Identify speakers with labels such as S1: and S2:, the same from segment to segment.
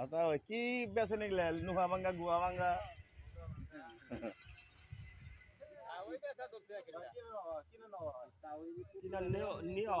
S1: आता কি বেছে নিগলে? নুহা ভাঙ্গা গুয়া ভাঙ্গা নিও।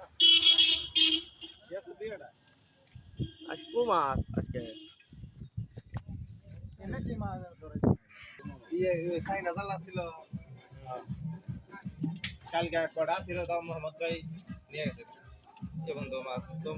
S2: ফেলাইছে ভাই ওই দিক দেন ওই দিক দেন ওই দিক দেন না ওই বেড়ে দোষ না
S1: আসব মাছ আজকে
S3: কালকে কটা ছিল তো মোহাম্মদ ভাই নিয়ে গেছে এ বন্ধু মাছ তো